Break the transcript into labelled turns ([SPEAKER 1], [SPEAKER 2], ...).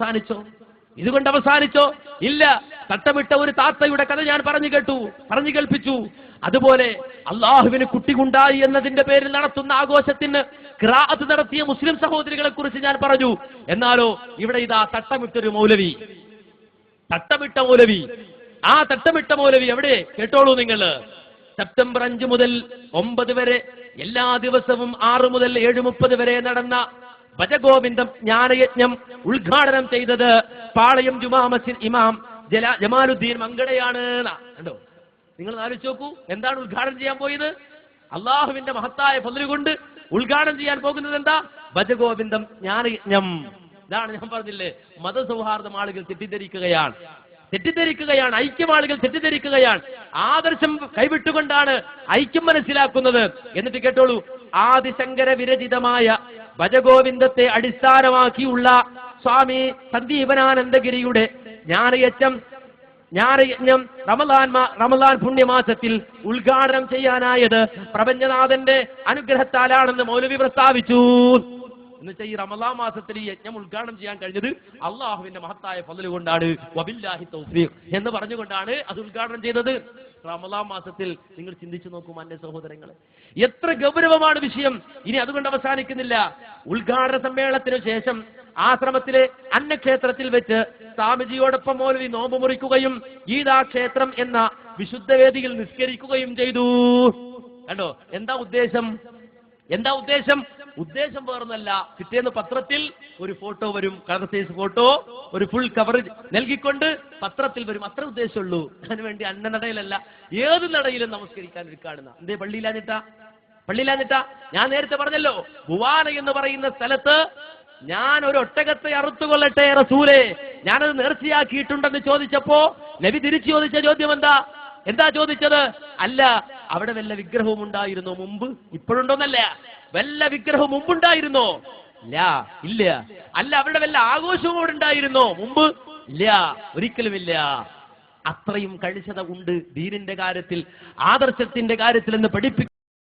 [SPEAKER 1] അവസാനിച്ചോ? ഇതുകൊണ്ട് അവസാനിച്ചോ? ഇല്ല. തട്ടമിട്ട ഒരു താത്തയുടെ കഥ ഞാൻ പറഞ്ഞു കേട്ടു പറഞ്ഞു കേൾപ്പിച്ചു. അതുപോലെ അള്ളാഹുവിന് കുട്ടികുണ്ടായി എന്നതിന്റെ പേരിൽ നടത്തുന്ന ആഘോഷത്തിന് ക്രാത്ത് നടത്തിയ മുസ്ലിം സഹോദരികളെ കുറിച്ച് ഞാൻ പറഞ്ഞു. എന്നാലോ ഇവിടെ ഇതാ തട്ടമിട്ടൊരു മൗലവി. തട്ടമിട്ട മൗലവി. ആ തട്ടമിട്ട മൗലവി എവിടെ? കേട്ടോളൂ നിങ്ങൾ. സെപ്റ്റംബർ അഞ്ച് മുതൽ ഒമ്പത് വരെ എല്ലാ ദിവസവും ആറ് മുതൽ ഏഴ് മുപ്പത് വരെ നടന്ന ഭജഗോവിന്ദം ജ്ഞാനയജ്ഞം ഉദ്ഘാടനം ചെയ്തത് പാളയം ജുമാ മസ്ജിദ് ഇമാം ജല ജമാലുദ്ദീൻ മങ്കടയാണ് കണ്ടോ? നിങ്ങൾ ആലോചിച്ച് നോക്കൂ. എന്താണ് ഉദ്ഘാടനം ചെയ്യാൻ പോയത്? അള്ളാഹുവിന്റെ മഹത്തായ ഫതിൽ കൊണ്ട് ഉദ്ഘാടനം ചെയ്യാൻ പോകുന്നത് എന്താ? ഭജഗോവിന്ദം ജ്ഞാനയജ്ഞം. ഇതാണ് ഞാൻ പറഞ്ഞില്ലേ മതസൗഹാർദ്ദം ആളുകൾ തെറ്റിദ്ധരിക്കുകയാണ്. തെറ്റിദ്ധരിക്കുകയാണ്. ഐക്യം ആളുകൾ തെറ്റിദ്ധരിക്കുകയാണ്. ആദർശം കൈവിട്ടുകൊണ്ടാണ് ഐക്യം മനസ്സിലാക്കുന്നത്. എന്നിട്ട് കേട്ടോളൂ. ആദിശങ്കര വിരചിതമായ ഭജഗോവിന്ദത്തെ അടിസ്ഥാനമാക്കിയുള്ള സ്വാമി സന്ദീപനാനന്ദഗിരിയുടെ ജ്ഞാനയജ്ഞം ജ്ഞാനയജ്ഞം റമലാൻ റമലാൻ പുണ്യമാസത്തിൽ ഉദ്ഘാടനം ചെയ്യാനായത് പ്രപഞ്ചനാഥന്റെ അനുഗ്രഹത്താലാണെന്ന് മൗലവി പ്രസ്താവിച്ചു. എന്നുവെച്ചാൽ ഈ റമലാ മാസത്തിൽ ഈ യജ്ഞം ഉദ്ഘാടനം ചെയ്യാൻ കഴിഞ്ഞത് അള്ളാഹുവിന്റെ മഹത്തായ ഫضل കൊണ്ടാണ്. വബില്ലാഹി തൗഫീഖ് എന്ന് പറഞ്ഞുകൊണ്ടാണ് അത് ഉദ്ഘാടനം ചെയ്തത്. റമലാൻ മാസത്തിൽ നിങ്ങൾ ചിന്തിച്ചു നോക്കും അന്യ സഹോദരങ്ങളെ. എത്ര ഗൗരവമാണ് വിഷയം. ഇനി അതുകൊണ്ട് അവസാനിക്കുന്നില്ല. ഉദ്ഘാടന സമ്മേളനത്തിനു ശേഷം ആശ്രമത്തിലെ അന്നക്ഷേത്രത്തിൽ വെച്ച് സ്വാമിജിയോടൊപ്പം മൗലവി നോമ്പ് മുറിക്കുകയും ഗീതാ ക്ഷേത്രം എന്ന വിശുദ്ധവേദിയിൽ നിസ്കരിക്കുകയും ചെയ്തു. കണ്ടോ? എന്താ ഉദ്ദേശം? എന്താ ഉദ്ദേശം? ഉദ്ദേശം വേറൊന്നല്ല. പിറ്റേന്ന് പത്രത്തിൽ ഒരു ഫോട്ടോ വരും. Colour size photo. ഒരു ഫുൾ കവറേജ് നൽകിക്കൊണ്ട് പത്രത്തിൽ വരും. അത്ര ഉദ്ദേശമുള്ളൂ. അതിനുവേണ്ടി അന്ന നടയിലല്ല ഏത് നടയിലും നമസ്കരിക്കാൻ ഒരു കാണുന്ന. എന്തേ പള്ളിയിലാഞ്ഞിട്ടാ പള്ളിയിലാഞ്ഞിട്ടാ ഞാൻ നേരത്തെ പറഞ്ഞല്ലോ ഭുവാന എന്ന് പറയുന്ന സ്ഥലത്ത് ഞാൻ ഒരു ഒട്ടകത്തെ അറുത്തുകൊള്ളട്ടെ റസൂലെ. ഞാനത് നേർച്ചയാക്കിയിട്ടുണ്ടെന്ന് ചോദിച്ചപ്പോ നബി തിരിച്ചു ചോദിച്ച ചോദ്യം എന്താ? എന്താ ചോദിച്ചത്? അല്ല അവിടെ വല്ല വിഗ്രഹവും ഉണ്ടായിരുന്നു മുമ്പ്? ഇപ്പോഴുണ്ടോന്നല്ല. വല്ല വിഗ്രഹവും മുമ്പുണ്ടായിരുന്നോ? ഇല്ല ഇല്ല. അല്ല അവിടെ വല്ല ആഘോഷവും അവിടെ ഉണ്ടായിരുന്നോ മുമ്പ്? ഇല്ല ഒരിക്കലുമില്ല അത്രയും കഴിച്ചത ഉണ്ട് ദീനിന്റെ കാര്യത്തിൽ ആദർശത്തിന്റെ കാര്യത്തിൽ എന്ന് പഠിപ്പിക്കും